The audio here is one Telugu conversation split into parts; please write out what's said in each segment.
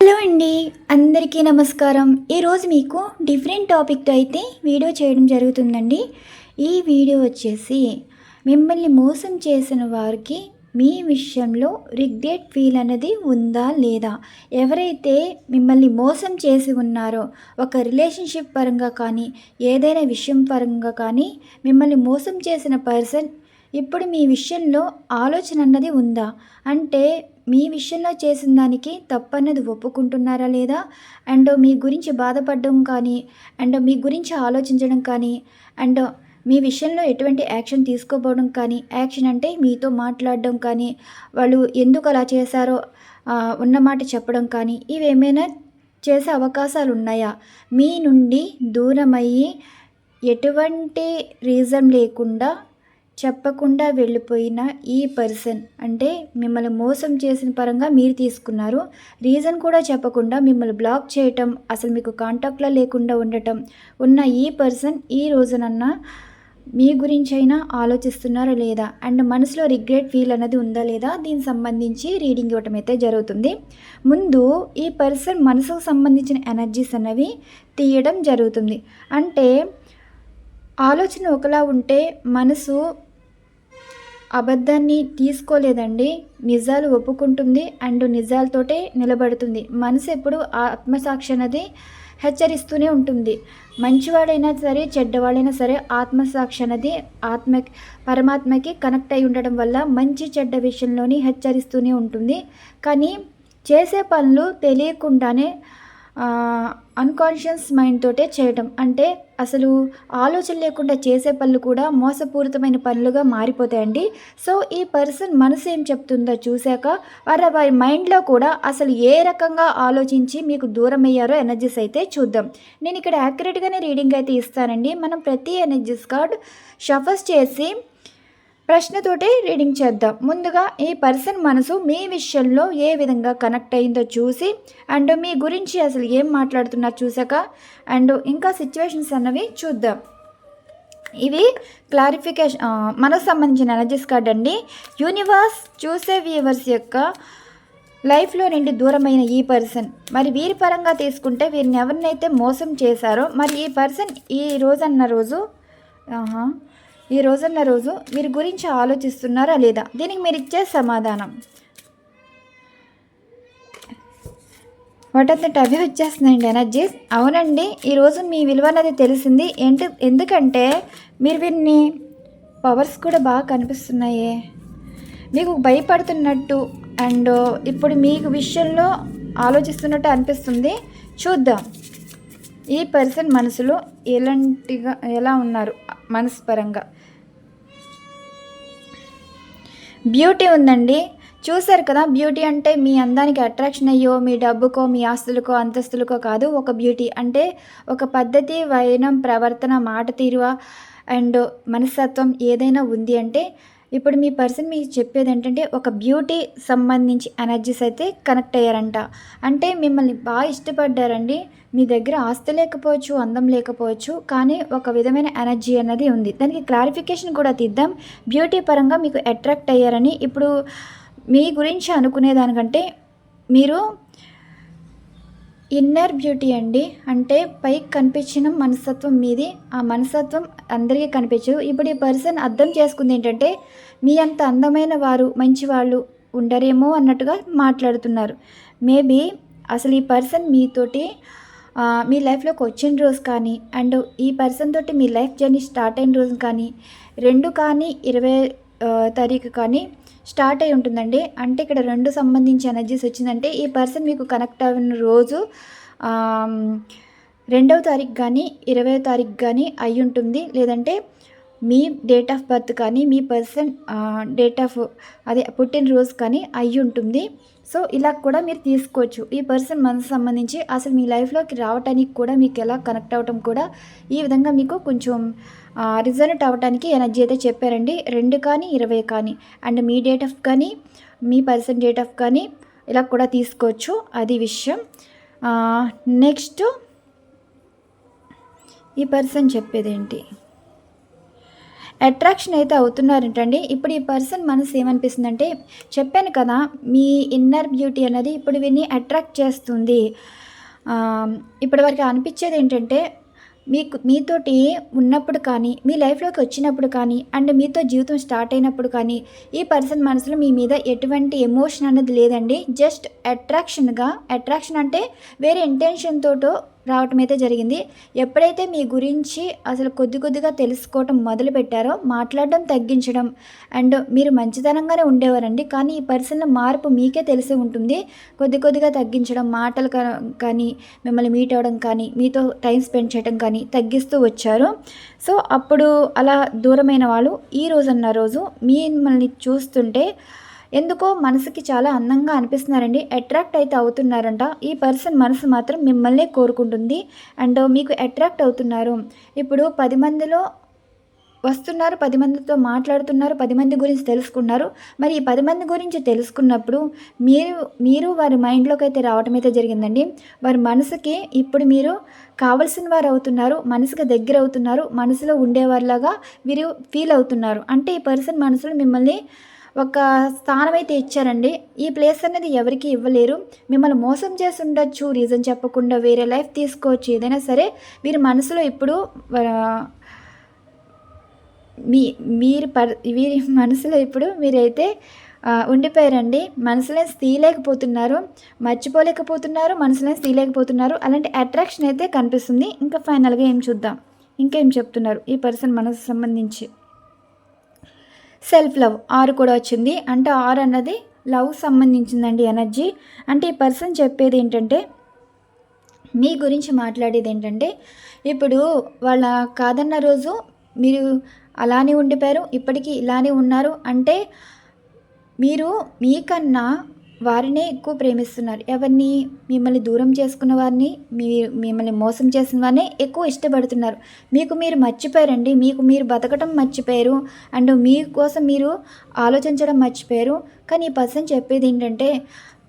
హలో అండి అందరికీ నమస్కారం. ఈరోజు మీకు డిఫరెంట్ టాపిక్తో అయితే వీడియో చేయడం జరుగుతుందండి. ఈ వీడియో వచ్చేసి మిమ్మల్ని మోసం చేసిన వారికి మీ విషయంలో రిగ్రెట్ ఫీల్ అనేది ఉందా లేదా? ఎవరైతే మిమ్మల్ని మోసం చేసి ఉన్నారో ఒక రిలేషన్షిప్ పరంగా కానీ ఏదైనా విషయం పరంగా కానీ మిమ్మల్ని మోసం చేసిన పర్సన్ ఇప్పుడు మీ విషయంలో ఆలోచన అన్నది ఉందా? అంటే మీ విషయంలో చేసిన దానికి తప్పన్నది ఒప్పుకుంటున్నారా లేదా? అండ్ మీ గురించి బాధపడడం కానీ అండ్ మీ గురించి ఆలోచించడం కానీ అండ్ మీ విషయంలో ఎటువంటి యాక్షన్ తీసుకోపోవడం కానీ యాక్షన్ అంటే మీతో మాట్లాడడం కానీ వాళ్ళు ఎందుకు అలా చేశారో ఉన్న ఉన్నమాట చెప్పడం కానీ ఇవేమైనా చేసే అవకాశాలు ఉన్నాయా? మీ నుండి దూరమయ్యి ఎటువంటి రీజన్ లేకుండా చెప్పకుండా వెళ్ళిపోయిన ఈ పర్సన్ అంటే మిమ్మల్ని మోసం చేసిన పరంగా మీరు తీసుకున్నారు. రీజన్ కూడా చెప్పకుండా మిమ్మల్ని బ్లాక్ చేయటం అసలు మీకు కాంటాక్ట్లో లేకుండా ఉండటం ఉన్న ఈ పర్సన్ ఈ రోజునన్నా మీ గురించి అయినా ఆలోచిస్తున్నారా లేదా? అండ్ మనసులో రిగ్రెట్ ఫీల్ అనేది ఉందా లేదా? దీనికి సంబంధించి రీడింగ్ ఇవ్వటం అయితే జరుగుతుంది. ముందు ఈ పర్సన్ మనసుకు సంబంధించిన ఎనర్జీస్ అనేవి తీయడం జరుగుతుంది. అంటే ఆలోచన ఒకలా ఉంటే మనసు అబద్ధాన్ని తీసుకోలేదండి. నిజాలు ఒప్పుకుంటుంది అండ్ నిజాలతోటే నిలబడుతుంది. మనసు ఎప్పుడు ఆత్మసాక్షి అనేది హెచ్చరిస్తూనే ఉంటుంది. మంచివాడైనా సరే చెడ్డవాడైనా సరే ఆత్మసాక్షి అనేది ఆత్మ పరమాత్మకి కనెక్ట్ అయి ఉండడం వల్ల మంచి చెడ్డ విషయంలోని హెచ్చరిస్తూనే ఉంటుంది. కానీ చేసే పనులు తెలియకుండానే అన్కాన్షియస్ మైండ్ తోటే చేయటం. అంటే అసలు ఆలోచన లేకుండా చేసే పనులు కూడా మోసపూరితమైన పనులుగా మారిపోతాయండి. సో ఈ పర్సన్ మనసు ఏం చెప్తుందో చూశాక వారి వారి మైండ్లో కూడా అసలు ఏ రకంగా ఆలోచించి మీకు దూరం అయ్యారో ఎనర్జీస్ అయితే చూద్దాం. నేను ఇక్కడ యాక్యురేట్గానే రీడింగ్ అయితే ఇస్తానండి. మనం ప్రతి ఎనర్జీస్ కార్డ్ షఫర్స్ చేసి ప్రశ్నతోటి రీడింగ్ చేద్దాం. ముందుగా ఈ పర్సన్ మనసు మీ విషయంలో ఏ విధంగా కనెక్ట్ అయిందో చూసి అండ్ మీ గురించి అసలు ఏం మాట్లాడుతున్నారు చూసాక అండ్ ఇంకా సిచ్యువేషన్స్ అన్నవి చూద్దాం. ఇవి క్లారిఫికేషన్ మనకు సంబంధించిన ఎనర్జీస్ కార్డ్ అండి యూనివర్స్ చూసే వ్యూవర్స్ యొక్క లైఫ్లో నుండి దూరమైన ఈ పర్సన్. మరి వీరి పరంగా తీసుకుంటే వీరిని ఎవరినైతే మోసం చేశారో మరి ఈ పర్సన్ ఈ రోజు అన్న రోజు ఆహా, ఈ రోజున్న రోజు మీరు గురించి ఆలోచిస్తున్నారా లేదా? దీనికి మీరు ఇచ్చే సమాధానం. వాటంతట అవి వచ్చేస్తున్నాయండి ఎనర్జీస్ అవునండి ఈరోజు మీ విలువ అనేది తెలిసింది. ఏంటి ఎందుకంటే మీరు వీరిని పవర్స్ కూడా బాగా కనిపిస్తున్నాయే. మీకు భయపడుతున్నట్టు అండ్ ఇప్పుడు మీకు విషయంలో ఆలోచిస్తున్నట్టు అనిపిస్తుంది. చూద్దాం. ఈ పర్సన్ మనసులో ఎలాంటిగా ఎలా ఉన్నారు మనసు బ్యూటీ ఉందండి. చూశారు కదా బ్యూటీ అంటే మీ అందానికి అట్రాక్షన్ అయ్యో మీ డబ్బుకో మీ ఆస్తులకో అంతస్తులకో కాదు ఒక బ్యూటీ. అంటే ఒక పద్ధతి వైనం ప్రవర్తన మాట తీరువ అండ్ మనస్తత్వం ఏదైనా ఉంది అంటే ఇప్పుడు మీ పర్సన్ మీకు చెప్పేది ఏంటంటే ఒక బ్యూటీ సంబంధించి ఎనర్జీస్ అయితే కనెక్ట్ అయ్యారంట. అంటే మిమ్మల్ని బాగా ఇష్టపడ్డారండి. మీ దగ్గర ఆస్తి లేకపోవచ్చు అందం లేకపోవచ్చు కానీ ఒక విధమైన ఎనర్జీ అన్నది ఉంది. దానికి క్లారిఫికేషన్ కూడా తీద్దాం. బ్యూటీ పరంగా మీకు అట్రాక్ట్ అయ్యారని ఇప్పుడు మీ గురించి అనుకునే దానికంటే మీరు ఇన్నర్ బ్యూటీ అండి. అంటే పైకి కనిపించిన మనస్తత్వం మీది. ఆ మనస్తత్వం అందరికీ కనిపించదు. ఇప్పుడు ఈ పర్సన్ అర్థం చేసుకుంది ఏంటంటే మీ అంత అందమైన వారు మంచి వాళ్ళు ఉండరేమో అన్నట్టుగా మాట్లాడుతున్నారు. మేబీ అసలు ఈ పర్సన్ మీతోటి మీ లైఫ్లోకి వచ్చిన రోజు కానీ అండ్ ఈ పర్సన్ తోటి మీ లైఫ్ జర్నీ స్టార్ట్ అయిన రోజు కానీ రెండు కానీ ఇరవై తారీఖు కానీ స్టార్ట్ అయి ఉంటుందండి. అంటే ఇక్కడ రెండు సంబంధించి ఎనర్జీస్ వచ్చిందంటే ఈ పర్సన్ మీకు కనెక్ట్ అయిన రోజు రెండవ తారీఖు కానీ ఇరవై తారీఖు కానీ అయి ఉంటుంది లేదంటే మీ డేట్ ఆఫ్ బర్త్ కానీ మీ పర్సన్ డేట్ ఆఫ్ అదే పుట్టినరోజు కానీ అయి ఉంటుంది. సో ఇలా కూడా మీరు తీసుకోవచ్చు. ఈ పర్సన్ మనసు సంబంధించి అసలు మీ లైఫ్లోకి రావడానికి కూడా మీకు ఎలా కనెక్ట్ అవ్వటం కూడా ఈ విధంగా మీకు కొంచెం రిజల్ట్ అవ్వడానికి ఎనర్జీ అయితే చెప్పారండి. రెండు కానీ ఇరవై కానీ. అండ్ మీ డేట్ ఆఫ్ కానీ మీ పర్సన్ డేట్ ఆఫ్ కానీ ఇలా కూడా తీసుకోవచ్చు. అది విషయం. నెక్స్ట్ ఈ పర్సన్ చెప్పేదేంటి? అట్రాక్షన్ అయితే అవుతున్నారంటండి. ఇప్పుడు ఈ పర్సన్ మనసు ఏమనిపిస్తుందంటే చెప్పాను కదా మీ ఇన్నర్ బ్యూటీ అనేది ఇప్పుడు విని అట్రాక్ట్ చేస్తుంది. ఇప్పటి వరకు అనిపించేది ఏంటంటే మీకు మీతోటి ఉన్నప్పుడు కానీ మీ లైఫ్లోకి వచ్చినప్పుడు కానీ అండ్ మీతో జీవితం స్టార్ట్ అయినప్పుడు కానీ ఈ పర్సన్ మనసులో మీ మీద ఎటువంటి ఎమోషన్ అనేది లేదండి. జస్ట్ అట్రాక్షన్గా అట్రాక్షన్ అంటే వేరే ఇంటెన్షన్ తోటో రావటం అయితే జరిగింది. ఎప్పుడైతే మీ గురించి అసలు కొద్ది కొద్దిగా తెలుసుకోవటం మొదలు పెట్టారో మాట్లాడడం తగ్గించడం అండ్ మీరు మంచితనంగానే ఉండేవారండి. కానీ ఈ పర్సన్ల మార్పు మీకే తెలిసి ఉంటుంది. కొద్ది కొద్దిగా తగ్గించడం మాటలు కానీ మిమ్మల్ని మీట్ అవ్వడం కానీ మీతో టైం స్పెండ్ చేయడం కానీ తగ్గిస్తూ వచ్చారు. సో అప్పుడు అలా దూరమైన వాళ్ళు ఈ రోజు అన్న రోజు మిమ్మల్ని చూస్తుంటే ఎందుకో మనసుకి చాలా అందంగా అనిపిస్తున్నారండి. అట్రాక్ట్ అయితే అవుతున్నారంట. ఈ పర్సన్ మనసు మాత్రం మిమ్మల్నే కోరుకుంటుంది. అండ్ మీకు అట్రాక్ట్ అవుతున్నారు. ఇప్పుడు పది మందిలో వస్తున్నారు పది మందితో మాట్లాడుతున్నారు పది మంది గురించి తెలుసుకున్నారు. మరి ఈ పది మంది గురించి తెలుసుకున్నప్పుడు మీరు మీరు వారి మైండ్లోకి అయితే రావటం అయితే జరిగిందండి. వారి మనసుకి ఇప్పుడు మీరు కావలసిన వారు అవుతున్నారు మనసుకి దగ్గర అవుతున్నారు మనసులో ఉండేవారిలాగా వీరు ఫీల్ అవుతున్నారు. అంటే ఈ పర్సన్ మనసులో మిమ్మల్ని ఒక స్థానం అయితే ఇచ్చారండి. ఈ ప్లేస్ అనేది ఎవరికి ఇవ్వలేరు. మిమ్మల్ని మోసం చేసి ఉండొచ్చు రీజన్ చెప్పకుండా వేరే లైఫ్ తీసుకోవచ్చు ఏదైనా సరే. మీరు మనసులో ఇప్పుడు మీ మీరు పర్ వీరి మనసులో ఇప్పుడు మీరైతే ఉండిపోయారండి. మనసులో తీయలేకపోతున్నారు మర్చిపోలేకపోతున్నారు మనసులో తీయలేకపోతున్నారు. అలాంటి అట్రాక్షన్ అయితే కనిపిస్తుంది. ఇంకా ఫైనల్గా ఏం చూద్దాం. ఇంకేం చెప్తున్నారు ఈ పర్సన్ మనసు సంబంధించి? సెల్ఫ్ లవ్ ఆరు కూడా వచ్చింది. అంటే ఆరు అన్నది లవ్ సంబంధించిందండి ఎనర్జీ అంటే ఈ పర్సన్ చెప్పేది ఏంటంటే మీ గురించి మాట్లాడేది ఏంటంటే ఇప్పుడు వాళ్ళ కాదన్న రోజు మీరు అలానే ఉండిపోయారు ఇప్పటికీ ఇలానే ఉన్నారు. అంటే మీరు మీకన్నా వారినే ఎక్కువ ప్రేమిస్తున్నారు. ఎవరిని? మిమ్మల్ని దూరం చేసుకున్న వారిని మీ మిమ్మల్ని మోసం చేసిన వారిని ఎక్కువ ఇష్టపడుతున్నారు. మీకు మీరు మర్చిపోయారండి. మీకు మీరు బతకడం మర్చిపోయారు. అండ్ మీకోసం మీరు ఆలోచించడం మర్చిపోయారు. కానీ ఈ పర్సన్ చెప్పేది ఏంటంటే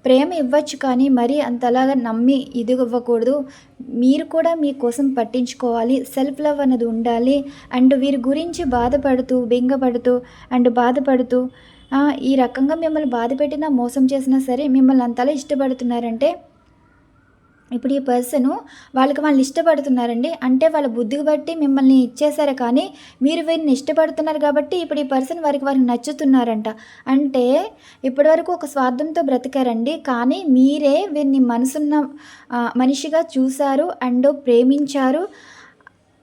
ప్రేమ ఇవ్వచ్చు కానీ మరీ అంతలాగా నమ్మి ఇది ఇవ్వకూడదు. మీరు కూడా మీకోసం పట్టించుకోవాలి. సెల్ఫ్ లవ్ అనేది ఉండాలి. అండ్ వీరి గురించి బాధపడుతూ బెంగపడుతూ అండ్ బాధపడుతూ ఈ రకంగా మిమ్మల్ని బాధ పెట్టినా మోసం చేసినా సరే మిమ్మల్ని అంతలా ఇష్టపడుతున్నారంటే ఇప్పుడు ఈ పర్సను వాళ్ళకి వాళ్ళని ఇష్టపడుతున్నారండి. అంటే వాళ్ళ బుద్ధికి బట్టి మిమ్మల్ని ఇచ్చేసారు కానీ మీరు వీరిని ఇష్టపడుతున్నారు కాబట్టి ఇప్పుడు ఈ పర్సన్ వారికి వారికి నచ్చుతున్నారంట. అంటే ఇప్పటివరకు ఒక స్వార్థంతో బ్రతికారండి. కానీ మీరే వీరిని మనసున్న మనిషిగా చూశారు అండ్ ప్రేమించారు.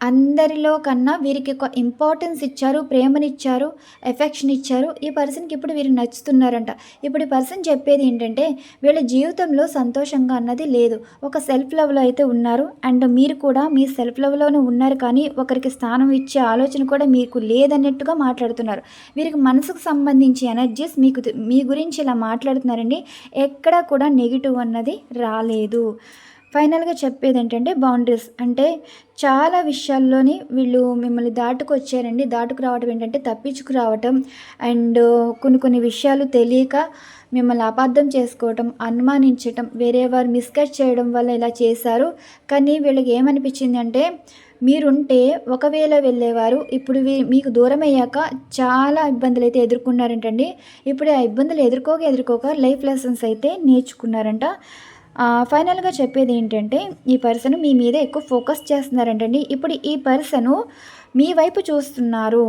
అందరిలో కన్నా వీరికి ఒక ఇంపార్టెన్స్ ఇచ్చారు ప్రేమనిచ్చారు ఎఫెక్షన్ ఇచ్చారు. ఈ పర్సన్కి ఇప్పుడు వీరు నచ్చుతున్నారంట. ఇప్పుడు ఈ పర్సన్ చెప్పేది ఏంటంటే వీళ్ళ జీవితంలో సంతోషంగా అన్నది లేదు. ఒక సెల్ఫ్ లవ్లో అయితే ఉన్నారు. అండ్ మీరు కూడా మీ సెల్ఫ్ లవ్లోనే ఉన్నారు కానీ ఒకరికి స్థానం ఇచ్చే ఆలోచన కూడా మీకు లేదన్నట్టుగా మాట్లాడుతున్నారు. వీరికి మనసుకు సంబంధించి ఎనర్జీస్ మీకు మీ గురించి ఇలా మాట్లాడుతున్నారండి. ఎక్కడా కూడా నెగిటివ్ అన్నది రాలేదు. ఫైనల్గా చెప్పేది ఏంటంటే బౌండరీస్. అంటే చాలా విషయాల్లోని వీళ్ళు మిమ్మల్ని దాటుకొచ్చారండి. దాటుకు రావడం ఏంటంటే తప్పించుకు రావటం అండ్ కొన్ని కొన్ని విషయాలు తెలియక మిమ్మల్ని అబద్ధం చేసుకోవటం అనుమానించటం వేరే వారు మిస్కట్ చేయడం వల్ల ఇలా చేశారు. కానీ వీళ్ళకి ఏమనిపించింది అంటే మీరుంటే ఒకవేళ వెళ్ళేవారు ఇప్పుడు మీకు దూరం అయ్యాక చాలా ఇబ్బందులు అయితే ఎదుర్కొన్నారంటండి. ఇప్పుడు ఆ ఇబ్బందులు ఎదుర్కోక ఎదుర్కోక లైఫ్ లెసన్స్ అయితే నేర్చుకున్నారంట. ఫైనల్గా చెప్పేది ఏంటంటే ఈ పర్సన్ మీ మీద ఎక్కువ ఫోకస్ చేస్తున్నారంటండి. ఇప్పుడు ఈ పర్సను మీ వైపు చూస్తున్నారు.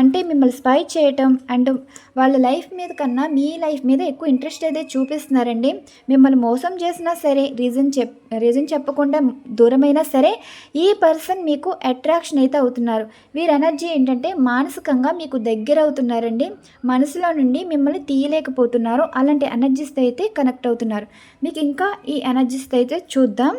అంటే మిమ్మల్ని స్పై చేయటం అండ్ వాళ్ళ లైఫ్ మీద కన్నా మీ లైఫ్ మీద ఎక్కువ ఇంట్రెస్ట్ అయితే చూపిస్తున్నారండి. మిమ్మల్ని మోసం చేసినా సరే రీజన్ చెప్ రీజన్ చెప్పకుండా దూరమైనా సరే ఈ పర్సన్ మీకు అట్రాక్షన్ అయితే అవుతున్నారు. వీరి ఎనర్జీ ఏంటంటే మానసికంగా మీకు దగ్గర అవుతున్నారండి. మనసులో నుండి మిమ్మల్ని తీయలేకపోతున్నారు. అలాంటి ఎనర్జీస్తో అయితే కనెక్ట్ అవుతున్నారు. మీకు ఇంకా ఈ ఎనర్జీస్తో అయితే చూద్దాం.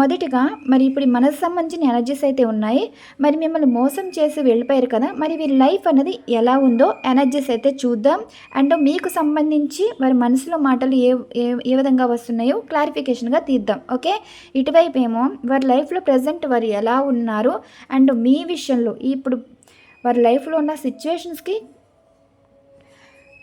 మొదటిగా మరి ఇప్పుడు మనసు సంబంధించిన ఎనర్జీస్ అయితే ఉన్నాయి. మరి మిమ్మల్ని మోసం చేసి వెళ్ళిపోయారు కదా మరి వీరి లైఫ్ అనేది ఎలా ఉందో ఎనర్జీస్ అయితే చూద్దాం. అండ్ మీకు సంబంధించి వారి మనసులో మాటలు ఏ ఏ విధంగా వస్తున్నాయో క్లారిఫికేషన్గా తీద్దాం ఓకే? ఇటువైపు ఏమో వారి లైఫ్లో ప్రజెంట్ వారు ఎలా ఉన్నారు అండ్ మీ విషయంలో ఇప్పుడు వారి లైఫ్లో ఉన్న సిచ్యువేషన్స్కి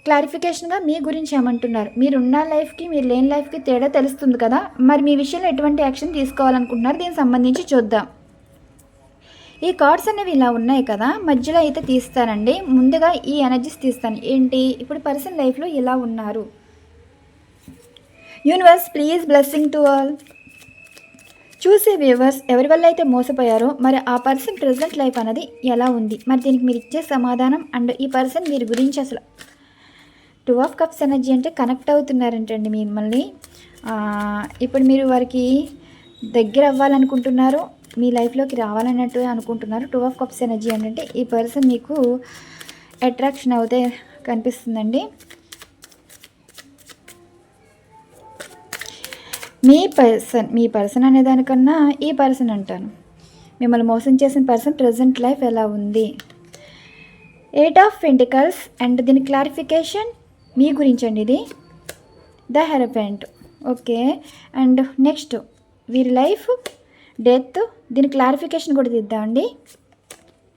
క్లారిఫికేషన్గా మీ గురించి ఏమంటున్నారు? మీరున్న లైఫ్కి మీరు లేని లైఫ్కి తేడా తెలుస్తుంది కదా మరి మీ విషయంలో ఎటువంటి యాక్షన్ తీసుకోవాలనుకుంటున్నారు? దీనికి సంబంధించి చూద్దాం. ఈ కార్డ్స్ అనేవి ఇలా ఉన్నాయి కదా మధ్యలో అయితే తీస్తానండి. ముందుగా ఈ ఎనర్జీస్ తీస్తాను. ఏంటి? ఇప్పుడు పర్సన్ లైఫ్లో ఇలా ఉన్నారు. Universe please blessing to all చూసే వ్యూవర్స్ ఎవరి వల్ల అయితే మోసపోయారో మరి ఆ పర్సన్ ప్రెసెంట్ లైఫ్ అనేది ఎలా ఉంది? మరి దీనికి మీరు ఇచ్చే సమాధానం అండ్ ఈ పర్సన్ మీరు గురించి అసలు టూ ఆఫ్ కప్స్ ఎనర్జీ అంటే కనెక్ట్ అవుతున్నారంటండి మిమ్మల్ని. ఇప్పుడు మీరు వారికి దగ్గర అవ్వాలనుకుంటున్నారు. మీ లైఫ్లోకి రావాలన్నట్టు అనుకుంటున్నారు. టూ ఆఫ్ కప్స్ ఎనర్జీ ఏంటంటే ఈ పర్సన్ మీకు అట్రాక్షన్ అవుతే కనిపిస్తుందండి. మీ పర్సన్ మీ పర్సన్ అనే దానికన్నా ఈ పర్సన్ అంటాను. మిమ్మల్ని మోసం చేసిన పర్సన్ ప్రజెంట్ లైఫ్ ఎలా ఉంది? ఎయిట్ ఆఫ్ పెంటికల్స్ అండ్ దీని క్లారిఫికేషన్ మీ గురించి అండి ఇది. The hierophant okay and next వీరి లైఫ్ డెత్. దీని క్లారిఫికేషన్ కూడా తీద్దామండి.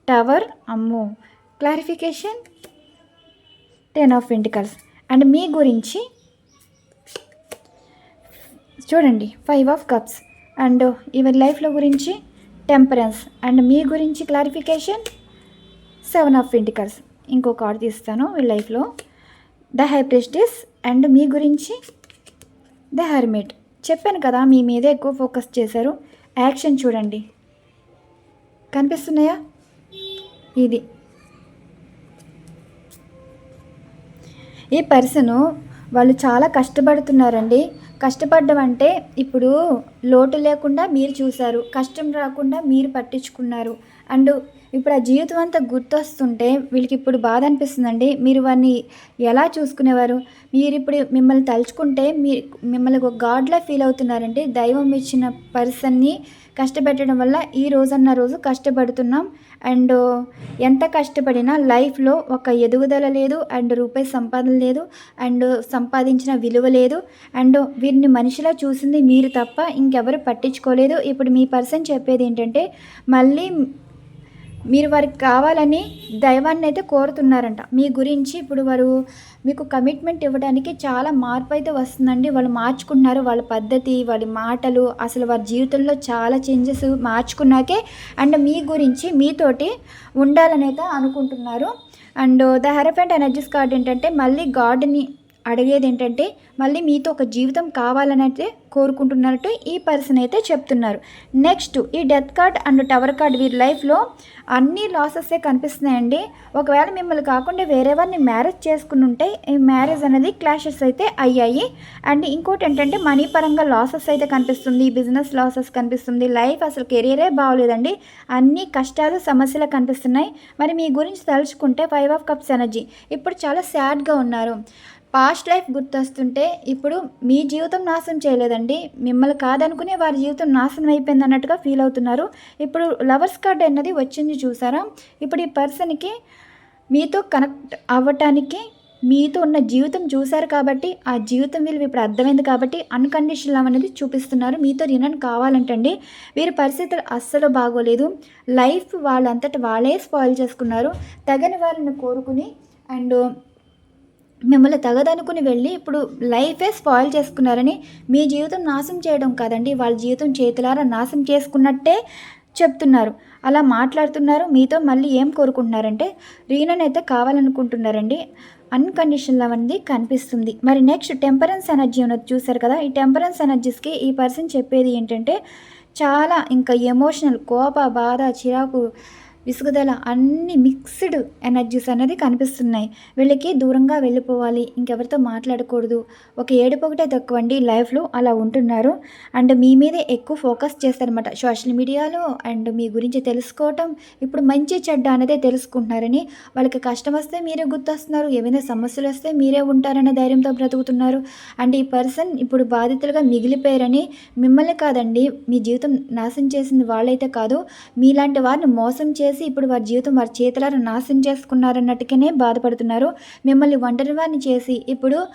టవర్ అమ్మో. Clarification ten of pentacles and మీ గురించి చూడండి five of cups. And even లైఫ్లో గురించి టెంపరెన్స్. అండ్ మీ గురించి క్లారిఫికేషన్ సెవెన్ ఆఫ్ వెంటికల్స్ ఇంకో కార్డ్ తీస్తాను మీ లైఫ్లో. ద హైప్రెస్టిస్ అండ్ మీ గురించి ద హెర్మిట్. చెప్పాను కదా మీ మీదే ఎక్కువ ఫోకస్ చేశారు. యాక్షన్ చూడండి. కనిపిస్తున్నాయా? ఇది. ఈ పర్సను వాళ్ళు చాలా కష్టపడుతున్నారండి. కష్టపడడం అంటే ఇప్పుడు లోటు లేకుండా మీరు చూశారు. కష్టం రాకుండా మీరు పట్టించుకున్నారు. అండ్ ఇప్పుడు ఆ జీవితం అంతా గుర్తొస్తుంటే వీళ్ళకి ఇప్పుడు బాధ అనిపిస్తుందండి. మీరు వారిని ఎలా చూసుకునేవారు? మీరు ఇప్పుడు మిమ్మల్ని తలుచుకుంటే మీ మిమ్మల్ని ఒక గాడ్లా ఫీల్ అవుతున్నారంటే దైవం ఇచ్చిన పర్సన్ని కష్టపెట్టడం వల్ల ఈ రోజన్న రోజు కష్టపడుతున్నాం. అండ్ ఎంత కష్టపడినా లైఫ్లో ఒక ఎదుగుదల లేదు అండ్ రూపాయి సంపాదన లేదు అండ్ సంపాదించిన విలువ లేదు. అండ్ వీరిని మనిషిలా చూసింది మీరు తప్ప ఇంకెవరు పట్టించుకోలేదు. ఇప్పుడు మీ పర్సన్ చెప్పేది ఏంటంటే మళ్ళీ మీరు వారికి కావాలని దైవాన్ని అయితే కోరుతున్నారంట. మీ గురించి ఇప్పుడు వారు మీకు కమిట్మెంట్ ఇవ్వడానికి చాలా మార్పు అయితే వస్తుందండి. వాళ్ళు మార్చుకున్నారు వాళ్ళ పద్ధతి వాళ్ళ మాటలు అసలు వారి జీవితంలో చాలా చేంజెస్ మార్చుకున్నాకే అండ్ మీ గురించి మీతోటి ఉండాలని అయితే అనుకుంటున్నారు. And the hierophant energies card ఏంటంటే మళ్ళీ గాడ్ని అడిగేది ఏంటంటే మళ్ళీ మీతో ఒక జీవితం కావాలని అయితే కోరుకుంటున్నట్టు ఈ పర్సన్ అయితే చెప్తున్నారు. నెక్స్ట్ ఈ death card and tower card వీరి లైఫ్లో అన్ని లాసెసే కనిపిస్తున్నాయండి. ఒకవేళ మిమ్మల్ని కాకుండా వేరే వారిని మ్యారేజ్ చేసుకుని ఉంటే ఈ మ్యారేజ్ అనేది క్లాషెస్ అయితే అయ్యాయి. అండ్ ఇంకోటి ఏంటంటే మనీ పరంగా లాసెస్ అయితే కనిపిస్తుంది బిజినెస్ లాసెస్ కనిపిస్తుంది లైఫ్ అసలు కెరీరే బాగోలేదండి. అన్ని కష్టాలు సమస్యలు కనిపిస్తున్నాయి. మరి మీ గురించి తలుచుకుంటే ఫైవ్ ఆఫ్ కప్స్ ఎనర్జీ. ఇప్పుడు చాలా సాడ్గా ఉన్నారు. పాస్ట్ లైఫ్ గుర్తొస్తుంటే ఇప్పుడు మీ జీవితం నాశనం చేయలేదండి. మిమ్మల్ని కాదనుకునే వారి జీవితం నాశనం అయిపోయింది అన్నట్టుగా ఫీల్ అవుతున్నారు. ఇప్పుడు లవర్స్ కార్డ్ అన్నది వచ్చింది చూసారా? ఇప్పుడు ఈ పర్సన్కి మీతో కనెక్ట్ అవ్వటానికి మీతో ఉన్న జీవితం చూశారు కాబట్టి ఆ జీవితం వీళ్ళు ఇప్పుడు అర్థమైంది కాబట్టి అన్కండిషనల్ లవ్ అనేది చూపిస్తున్నారు. మీతో రినన్ కావాలంటండి. వీరి పరిస్థితులు అస్సలు బాగోలేదు. లైఫ్ వాళ్ళంతటి వాళ్ళే స్పాయిల్ చేసుకున్నారు. తగని వారిని కోరుకుని అండ్ మిమ్మల్ని తగదనుకుని వెళ్ళి ఇప్పుడు లైఫే స్పాయిల్ చేసుకున్నారని మీ జీవితం నాశనం చేయడం కాదండి. వాళ్ళ జీవితం చేతులారా నాశనం చేసుకున్నట్టే చెప్తున్నారు. అలా మాట్లాడుతున్నారు. మీతో మళ్ళీ ఏం కోరుకుంటున్నారంటే రీనన్ అయితే కావాలనుకుంటున్నారండి. అన్కండిషన్ లవ్ అనేది కనిపిస్తుంది. మరి నెక్స్ట్ టెంపరెన్స్ ఎనర్జీ ఉన్నది చూసారు కదా? ఈ టెంపరెన్స్ ఎనర్జీస్కి ఈ పర్సన్ చెప్పేది ఏంటంటే చాలా ఇంకా ఎమోషనల్ కోప బాధ చిరాకు విసుగుదల అన్ని మిక్స్డ్ ఎనర్జీస్ అనేది కనిపిస్తున్నాయి. వీళ్ళకి దూరంగా వెళ్ళిపోవాలి. ఇంకెవరితో మాట్లాడకూడదు. ఒక ఏడుపొకటే తక్కువ అండి లైఫ్లో అలా ఉంటున్నారు. అండ్ మీ మీదే ఎక్కువ ఫోకస్ చేస్తారనమాట సోషల్ మీడియాలో అండ్ మీ గురించి తెలుసుకోవటం ఇప్పుడు మంచి చెడ్డ అనేది తెలుసుకుంటున్నారని వాళ్ళకి కష్టం వస్తే మీరే గుర్తొస్తున్నారు. ఏమైనా సమస్యలు వస్తే మీరే ఉంటారనే ధైర్యంతో బ్రతుకుతున్నారు. అండ్ ఈ పర్సన్ ఇప్పుడు బాధితులుగా మిగిలిపోయారని మిమ్మల్ని కాదండి. మీ జీవితం నాశనం చేసింది వాళ్ళైతే కాదు. మీలాంటి వారిని మోసం చేసి ఇప్పుడు వారి జీవితం వారి చేతులను నాశనం చేసుకున్నారన్నట్టుగానే బాధపడుతున్నారు. మిమ్మల్ని ఒంటరి వారిని చేసి ఇప్పుడు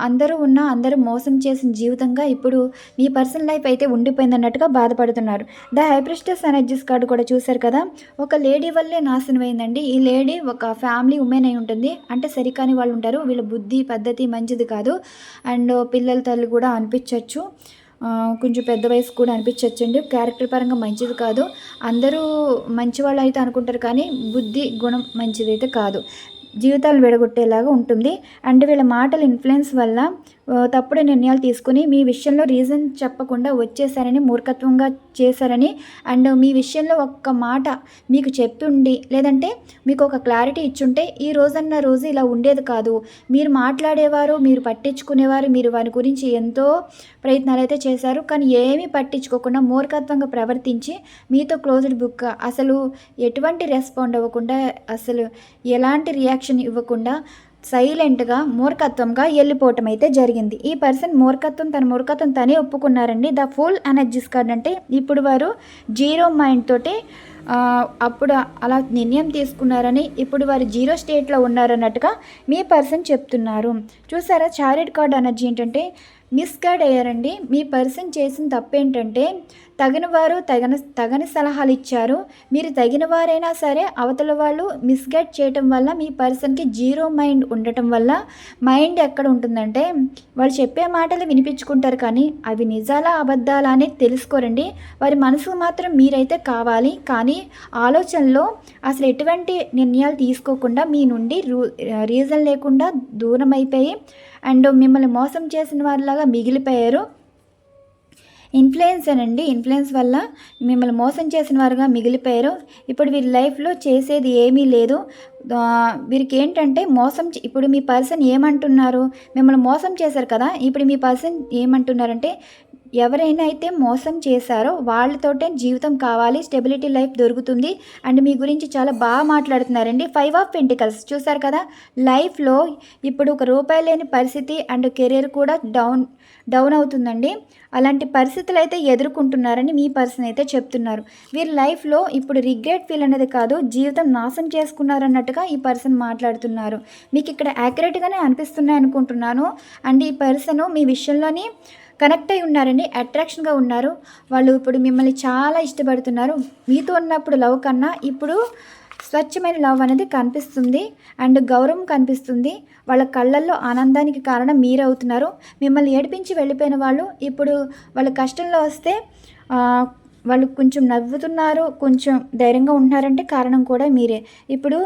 అందరూ ఉన్న అందరూ మోసం చేసిన జీవితంగా ఇప్పుడు మీ పర్సనల్ లైఫ్ అయితే ఉండిపోయింది అన్నట్టుగా బాధపడుతున్నారు. ద హైప్రిస్టస్ ఎనర్జీస్ కార్డు కూడా చూశారు కదా? ఒక లేడీ వల్లే నాశనం అయిందండి. ఈ లేడీ ఒక ఫ్యామిలీ ఉమెన్ అయి ఉంటుంది. అంటే సరికాని వాళ్ళు ఉంటారు. వీళ్ళ బుద్ధి పద్ధతి మంచిది కాదు. అండ్ పిల్లల తల్లి కూడా అనిపించవచ్చు కొంచెం పెద్ద వయసు కూడా అనిపించవచ్చండి క్యారెక్టర్ పరంగా మంచిది కాదు. అందరూ మంచి వాళ్ళు అయితే అనుకుంటారు కానీ బుద్ధి గుణం మంచిది అయితే కాదు. జీవితాలు విడగొట్టేలాగా ఉంటుంది. అండ్ వీళ్ళ మాటల ఇన్ఫ్లుయెన్స్ వల్ల తప్పుడు నిర్ణయాలు తీసుకుని మీ విషయంలో రీజన్ చెప్పకుండా వచ్చేసారని మూర్ఖత్వంగా చేశారని అండ్ మీ విషయంలో ఒక్క మాట మీకు చెప్పి ఉండి లేదంటే మీకు ఒక క్లారిటీ ఇచ్చుంటే ఈ రోజన్న రోజు ఇలా ఉండేది కాదు. మీరు మాట్లాడేవారు మీరు పట్టించుకునేవారు మీరు వారి గురించి ఎంతో ప్రయత్నాలు అయితే చేశారు కానీ ఏమీ పట్టించుకోకుండా మూర్ఖత్వంగా ప్రవర్తించి మీతో క్లోజ్డ్ బుక్ అసలు ఎటువంటి రెస్పాండ్ అవ్వకుండా అసలు ఎలాంటి రియాక్షన్ ఇవ్వకుండా సైలెంట్గా మూర్ఖత్వంగా వెళ్ళిపోవటం అయితే జరిగింది. ఈ పర్సన్ మూర్ఖత్వం తన మూర్ఖత్వం తనే ఒప్పుకున్నారండి. ద ఫుల్ ఎనర్జీస్ కార్డ్ అంటే ఇప్పుడు వారు జీరో మైండ్ తోటి అప్పుడు అలా నిర్ణయం తీసుకున్నారని ఇప్పుడు వారు జీరో స్టేట్లో ఉన్నారన్నట్టుగా మీ పర్సన్ చెప్తున్నారు. చూసారా? చారిట్ కార్డ్ ఎనర్జీ ఏంటంటే మిస్గైడ్ అయ్యారండి. మీ పర్సన్ చేసిన తప్పేంటంటే తగిన వారు తగిన తగని సలహాలు ఇచ్చారు. మీరు తగిన వారైనా సరే అవతల వాళ్ళు మిస్గైడ్ చేయటం వల్ల మీ పర్సన్కి జీరో మైండ్ ఉండటం వల్ల మైండ్ ఎక్కడ ఉంటుందంటే వాళ్ళు చెప్పే మాటలు వినిపించుకుంటారు కానీ అవి నిజాలా అబద్ధాలా అనేది తెలుసుకోరండి. వారి మనసుకు మాత్రం మీరైతే కావాలి. కానీ ఆలోచనలో అసలు ఎటువంటి నిర్ణయాలు తీసుకోకుండా మీ నుండి రూ రీజన్ లేకుండా దూరం అయిపోయి అండ్ మిమ్మల్ని మోసం చేసిన వారిలాగా మిగిలిపోయారు. ఇన్ఫ్లుయెన్స్ అండి ఇన్ఫ్లుయెన్స్ వల్ల మిమ్మల్ని మోసం చేసిన వారుగా మిగిలిపోయారు. ఇప్పుడు వీరి లైఫ్లో చేసేది ఏమీ లేదు. వీరికి ఏంటంటే మోసం ఇప్పుడు మీ పర్సన్ ఏమంటున్నారు? మిమ్మల్ని మోసం చేశారు కదా ఇప్పుడు మీ పర్సన్ ఏమంటున్నారంటే ఎవరైనా అయితే మోసం చేశారో వాళ్ళతోటే జీవితం కావాలి స్టెబిలిటీ లైఫ్ దొరుకుతుంది. అండ్ మీ గురించి చాలా బాగా మాట్లాడుతున్నారండి. ఫైవ్ ఆఫ్ పెంటికల్స్ చూసారు కదా? లైఫ్లో ఇప్పుడు ఒక రూపాయి లేని పరిస్థితి అండ్ కెరీర్ కూడా డౌన్ డౌన్ అవుతుందండి. అలాంటి పరిస్థితులు అయితే ఎదుర్కొంటున్నారని మీ పర్సన్ అయితే చెప్తున్నారు. వీరి లైఫ్లో ఇప్పుడు రిగ్రెట్ ఫీల్ అనేది కాదు జీవితం నాశనం చేసుకున్నారన్నట్టుగా ఈ పర్సన్ మాట్లాడుతున్నారు. మీకు ఇక్కడ యాక్యురేట్గానే అనిపిస్తున్నాయి అనుకుంటున్నాను. అండ్ ఈ పర్సన్ మీ విషయంలోని కనెక్ట్ అయి ఉన్నారండి అట్రాక్షన్గా ఉన్నారు. వాళ్ళు ఇప్పుడు మిమ్మల్ని చాలా ఇష్టపడుతున్నారు. మీతో ఉన్నప్పుడు లవ్ కన్నా ఇప్పుడు స్వచ్ఛమైన లవ్ అనేది కనిపిస్తుంది. అండ్ గౌరవం కనిపిస్తుంది. వాళ్ళ కళ్ళల్లో ఆనందానికి కారణం మీరు అవుతున్నారు మిమ్మల్ని ఏడిపించి వెళ్ళిపోయిన వాళ్ళు ఇప్పుడు వాళ్ళ కష్టంలో వస్తే వాళ్ళు కొంచెం నవ్వుతున్నారు కొంచెం ధైర్యంగా ఉంటున్నారంటే కారణం కూడా మీరే. ఇప్పుడు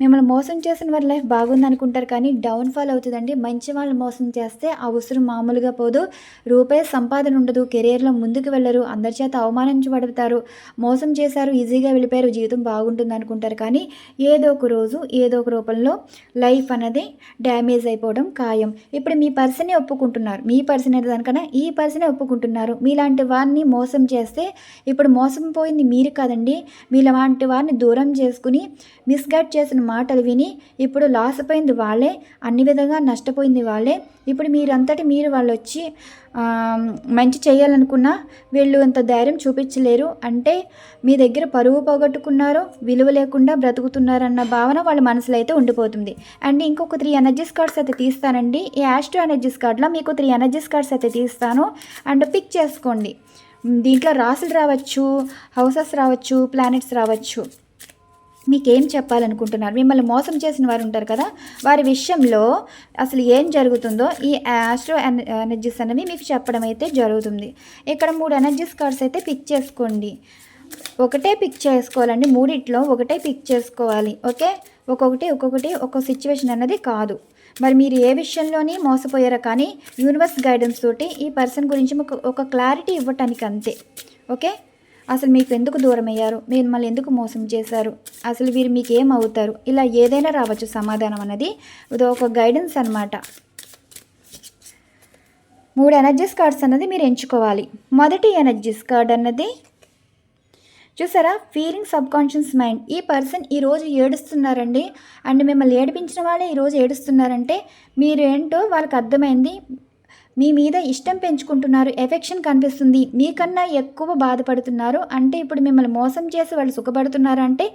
మిమ్మల్ని మోసం చేసిన వారి లైఫ్ బాగుంది అనుకుంటారు కానీ డౌన్ఫాల్ అవుతుందండి. మంచి వాళ్ళు మోసం చేస్తే ఆ ఉసురు మామూలుగా పోదు. రూపాయి సంపాదన ఉండదు కెరీర్లో ముందుకు వెళ్ళరు అందరి చేత అవమానించబడతారు. మోసం చేశారు ఈజీగా వెళ్ళిపోయారు జీవితం బాగుంటుంది అనుకుంటారు కానీ ఏదో ఒక రోజు ఏదో ఒక రూపంలో లైఫ్ అనేది డ్యామేజ్ అయిపోవడం ఖాయం. ఇప్పుడు మీ పర్సనే ఒప్పుకుంటున్నారు. మీ పర్సన్ అయితే దానికన్నా ఈ పర్సనే ఒప్పుకుంటున్నారు. మీలాంటి వారిని మోసం చేస్తే ఇప్పుడు మోసం పోయింది మీరు కదండి. మీలాంటి వారిని దూరం చేసుకుని మిస్గైడ్ చేసిన మాటలు విని ఇప్పుడు లాస్ పోయింది వాళ్ళే అన్ని విధంగా నష్టపోయింది వాళ్ళే. ఇప్పుడు మీరంతటి మీరు వాళ్ళు వచ్చి మంచి చేయాలనుకున్నా వీళ్ళు అంత ధైర్యం చూపించలేరు. అంటే మీ దగ్గర పరువు పోగొట్టుకున్నారు విలువ లేకుండా బ్రతుకుతున్నారన్న భావన వాళ్ళ మనసులో అయితే ఉండిపోతుంది. అండ్ ఇంకొక త్రీ ఎనర్జీస్ కార్డ్స్ అయితే తీస్తానండి. ఈ యాస్ట్రో ఎనర్జీస్ కార్డ్లో మీకు త్రీ ఎనర్జీస్ కార్డ్స్ అయితే తీస్తాను. అండ్ పిక్ చేసుకోండి. దీంట్లో రాసులు రావచ్చు హౌసెస్ రావచ్చు ప్లానెట్స్ రావచ్చు. మీకేం చెప్పాలనుకుంటున్నారు? మిమ్మల్ని మోసం చేసిన వారు ఉంటారు కదా? వారి విషయంలో అసలు ఏం జరుగుతుందో ఈ ఆస్ట్రో ఎనర్జీస్ అనేవి మీకు చెప్పడం అయితే జరుగుతుంది. ఇక్కడ మూడు ఎనర్జీస్ కార్డ్స్ అయితే పిక్ చేసుకోండి. ఒకటే పిక్ చేసుకోవాలండి. మూడిట్లో ఒకటే పిక్ చేసుకోవాలి. ఓకే? ఒక్కొక్కటి ఒక్కొక్కటి ఒక్కొక్క సిచ్యువేషన్ అనేది కాదు. మరి మీరు ఏ విషయంలోని మోసపోయారో కానీ యూనివర్స్ గైడెన్స్ తోటి ఈ పర్సన్ గురించి మీకు ఒక క్లారిటీ ఇవ్వటానికి అంతే. ఓకే అసలు మీకు ఎందుకు దూరం అయ్యారు మిమ్మల్ని ఎందుకు మోసం చేశారు? అసలు వీరు మీకు ఏం అవుతారు? ఇలా ఏదైనా రావచ్చు సమాధానం అన్నది ఇది ఒక గైడెన్స్ అన్నమాట. మూడు ఎనర్జీస్ కార్డ్స్ అన్నది మీరు ఎంచుకోవాలి. మొదటి ఎనర్జీస్ కార్డ్ అన్నది చూసారా? ఫీలింగ్ సబ్కాన్షియస్ మైండ్ ఈ పర్సన్ ఈరోజు ఏడుస్తున్నారండి. అండ్ మిమ్మల్ని ఏడిపించిన వాళ్ళే ఈరోజు ఏడుస్తున్నారంటే మీరు ఏంటో వాళ్ళకి అర్థమైంది. మీ మీద ఇష్టం పెంచుకుంటున్నారు. ఎఫెక్షన్ కనిపిస్తుంది. మీకన్నా ఎక్కువ బాధపడుతున్నారు. అంటే ఇప్పుడు మిమ్మల్ని మోసం చేసి వాళ్ళు సుఖపడుతున్నారు అంటే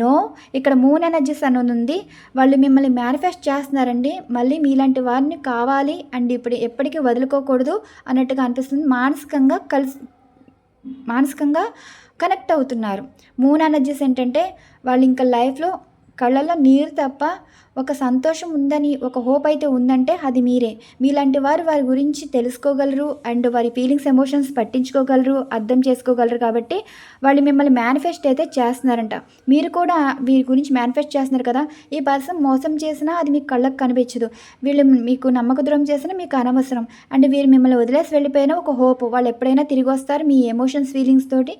నో ఇక్కడ మూన్ ఎనర్జీస్ అనేది ఉంది. వాళ్ళు మిమ్మల్ని మేనిఫెస్ట్ చేస్తున్నారండి. మళ్ళీ మీలాంటి వారిని కావాలి. అండ్ ఇప్పుడు ఎప్పటికీ వదులుకోకూడదు అన్నట్టుగా అనిపిస్తుంది. మానసికంగా కలిసి మానసికంగా కనెక్ట్ అవుతున్నారు. మూన్ ఎనర్జీస్ ఏంటంటే వాళ్ళు ఇంకా లైఫ్లో కళ్ళల్లో నీరు తప్ప ఒక సంతోషం ఉందని ఒక హోప్ అయితే ఉందంటే అది మీరే. మీలాంటి వారు వారి గురించి తెలుసుకోగలరు అండ్ వారి ఫీలింగ్స్ ఎమోషన్స్ పట్టించుకోగలరు అర్థం చేసుకోగలరు కాబట్టి వాళ్ళు మిమ్మల్ని మేనిఫెస్ట్ అయితే చేస్తున్నారంట. మీరు కూడా వీరి గురించి మేనిఫెస్ట్ చేస్తున్నారు కదా ఈ పర్సన్ మోసం చేసినా అది మీకు కళ్ళకు కనిపించదు. వీళ్ళు మీకు నమ్మక ద్రోహం చేసినా మీకు అనవసరం. అండ్ వీరు మిమ్మల్ని వదిలేసి వెళ్ళిపోయినా ఒక హోప్. వాళ్ళు ఎప్పుడైనా తిరిగి వస్తారు మీ ఎమోషన్స్ ఫీలింగ్స్ తోటి.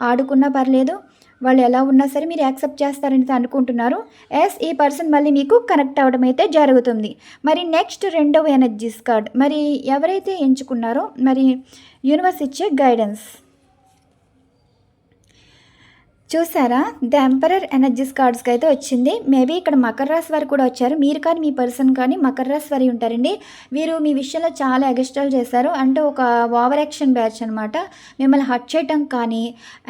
ఆడుకున్నా పర్లేదు. వాళ్ళు ఎలా ఉన్నా సరే మీరు యాక్సెప్ట్ చేస్తారని అనుకుంటున్నారు. ఎస్ ఈ పర్సన్ మళ్ళీ మీకు కనెక్ట్ అవ్వడం అయితే జరుగుతుంది. మరి నెక్స్ట్ రెండవ ఎనర్జీస్ కార్డ్. మరి ఎవరైతే ఎంచుకున్నారో మరి యూనివర్స్ ఇచ్చే గైడెన్స్. చూసారా? ద ఎంపరర్ ఎనర్జీస్ కార్డ్స్కి అయితే వచ్చింది. మేబీ ఇక్కడ మకర రాశి వారు కూడా వచ్చారు. మీరు కానీ మీ పర్సన్ కానీ మకర రాశి వారి ఉంటారండి. వీరు మీ విషయంలో చాలా అగస్టాలు చేశారు. అంటే ఒక ఓవర్ యాక్షన్ బ్యాచ్ అనమాట మిమ్మల్ని హట్ చేయటం కానీ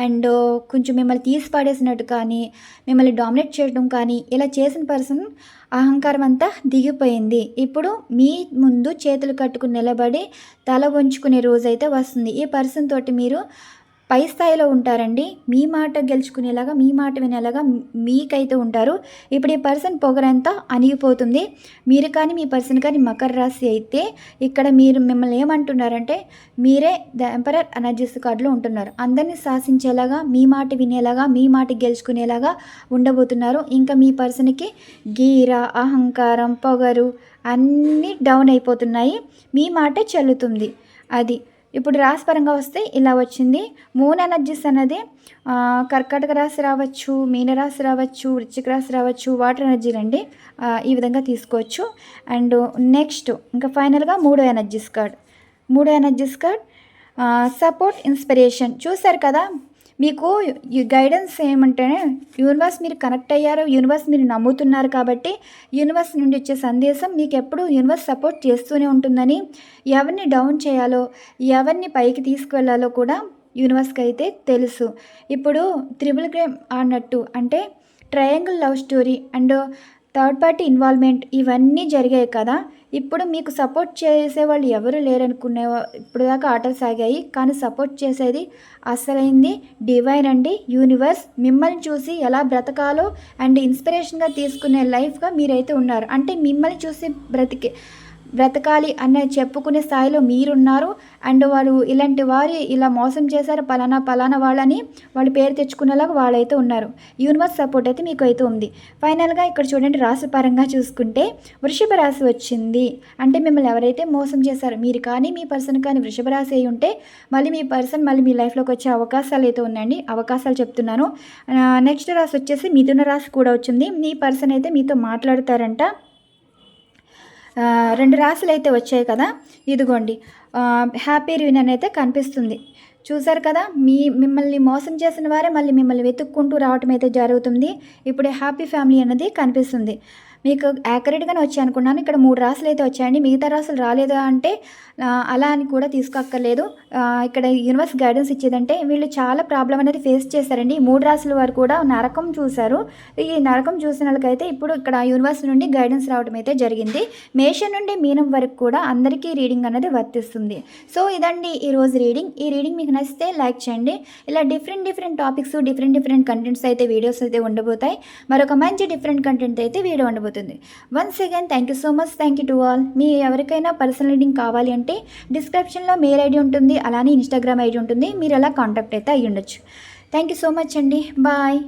అండ్ కొంచెం మిమ్మల్ని తీసి పడేసినట్టు కానీ మిమ్మల్ని డామినేట్ చేయడం కానీ ఇలా చేసిన పర్సన్ అహంకారం అంతా దిగిపోయింది. ఇప్పుడు మీ ముందు చేతులు కట్టుకుని నిలబడి తల వంచుకునే అయితే వస్తుంది. ఈ పర్సన్ తోటి మీరు పై స్థాయిలో ఉంటారండి. మీ మాట గెలుచుకునేలాగా మీ మాట వినేలాగా మీకైతే ఉంటారు. ఇప్పుడు ఈ పర్సన్ పొగరంతా అణిగిపోతుంది. మీరు కానీ మీ పర్సన్ కానీ మకర రాశి అయితే ఇక్కడ మీరు మిమ్మల్ని ఏమంటున్నారంటే మీరే ద ఎంపరర్ ఎనర్జీస్ కార్డులో ఉంటున్నారు. అందరినీ శాసించేలాగా మీ మాట వినేలాగా మీ మాట గెలుచుకునేలాగా ఉండబోతున్నారు. ఇంకా మీ పర్సన్కి గీర అహంకారం పొగరు అన్నీ డౌన్ అయిపోతున్నాయి. మీ మాట చెల్లుతుంది. అది ఇప్పుడు రాశి పరంగా వస్తే ఇలా వచ్చింది. మూన్ ఎనర్జీస్ అనేది కర్కాటక రాశి రావచ్చు మీనరాశి రావచ్చు వృచ్చిక రాశి రావచ్చు వాటర్ ఎనర్జీలు అండి ఈ విధంగా తీసుకోవచ్చు. అండ్ నెక్స్ట్ ఇంకా ఫైనల్గా మూడో ఎనర్జీస్ కార్డ్ మూడో ఎనర్జీస్ కార్డ్ సపోర్ట్ ఇన్స్పిరేషన్ చూసారు కదా? మీకు ఈ గైడెన్స్ ఏమంటే యూనివర్స్ మీరు కనెక్ట్ అయ్యారు యూనివర్స్ మీరు నమ్ముతున్నారు కాబట్టి యూనివర్స్ నుండి వచ్చే సందేశం మీకు ఎప్పుడు యూనివర్స్ సపోర్ట్ చేస్తూనే ఉంటుందని ఎవరిని డౌన్ చేయాలో ఎవరిని పైకి తీసుకువెళ్ళాలో కూడా యూనివర్స్కి అయితే తెలుసు. ఇప్పుడు త్రిబుల్ గేమ్ ఆడినట్టు అంటే triangle love story and third party involvement ఇవన్నీ జరిగాయి కదా. ఇప్పుడు మీకు సపోర్ట్ చేసే వాళ్ళు ఎవరు లేరనుకునే ఇప్పుడు దాకా ఆటలు సాగాయి. కానీ సపోర్ట్ చేసేది అసలైంది డివైన్ అండి. యూనివర్స్ మిమ్మల్ని చూసి ఎలా బ్రతకాలో అండ్ ఇన్స్పిరేషన్గా తీసుకునే లైఫ్గా మీరైతే ఉన్నారు. అంటే మిమ్మల్ని చూసి బ్రతికే బ్రతకాలి అనే చెప్పుకునే స్థాయిలో మీరున్నారు. అండ్ వారు ఇలాంటి వారి ఇలా మోసం చేశారు పలానా పలానా వాళ్ళని వాళ్ళు పేరు తెచ్చుకునేలాగా వాళ్ళైతే ఉన్నారు. యూనివర్స్ సపోర్ట్ అయితే మీకు అయితే ఉంది. ఫైనల్గా ఇక్కడ చూడండి రాశి పరంగా చూసుకుంటే వృషభ రాశి వచ్చింది. అంటే మిమ్మల్ని ఎవరైతే మోసం చేశారో మీరు కానీ మీ పర్సన్ కానీ వృషభ రాశి అయి ఉంటే మళ్ళీ మీ పర్సన్ మళ్ళీ మీ లైఫ్లోకి వచ్చే అవకాశాలు అయితే ఉన్నాయండి. అవకాశాలు చెప్తున్నాను. నెక్స్ట్ రాశి వచ్చేసి మిథున రాశి కూడా వచ్చింది. మీ పర్సన్ అయితే మీతో మాట్లాడతారంట. రెండు రాసులు అయితే వచ్చాయి కదా. ఇదిగోండి. హ్యాపీ రియూనియన్ అయితే కనిపిస్తుంది. చూసారు కదా మీ మిమ్మల్ని మోసం చేసిన వారే మళ్ళీ మిమ్మల్ని వెతుక్కుంటూ రావటం అయితే జరుగుతుంది. ఇప్పుడే హ్యాపీ ఫ్యామిలీ అనేది కనిపిస్తుంది. మీకు యాక్యురేట్గానే వచ్చాయి అనుకున్నాను. ఇక్కడ మూడు రాసులు అయితే వచ్చాయండి. మిగతా రాసులు రాలేదా అంటే అలా అని కూడా తీసుకోక్కర్లేదు. ఇక్కడ యూనివర్స్ గైడెన్స్ ఇచ్చేదంటే వీళ్ళు చాలా ప్రాబ్లం అనేది ఫేస్ చేశారండి. మూడు రాసుల వారు కూడా నరకం చూశారు. ఈ నరకం చూసిన వాళ్ళకైతే ఇప్పుడు ఇక్కడ యూనివర్స్ నుండి గైడెన్స్ రావడం అయితే జరిగింది. మేషం నుండి మీనం వరకు కూడా అందరికీ రీడింగ్ అనేది వర్తిస్తుంది. సో ఇదండి ఈరోజు రీడింగ్. ఈ రీడింగ్ మీకు నచ్చితే లైక్ చేయండి. ఇలా different different topics different different contents అయితే వీడియోస్ అయితే ఉండబోతాయి. మరొక మంచి డిఫరెంట్ కంటెంట్ అయితే వీడియో ఉండబోతుంది. Once again thank you so much thank you to all మీ ఎవరికైనా పర్సనల్ రీడింగ్ కావాలి అంటే డిస్క్రిప్షన్లో మెయిల్ ఐడి ఉంటుంది అలానే ఇన్స్టాగ్రామ్ ఐడి ఉంటుంది. మీరు అలా కాంటాక్ట్ అయితే అయ్యి ఉండొచ్చు థ్యాంక్ యూ సో మచ్ అండి. బాయ్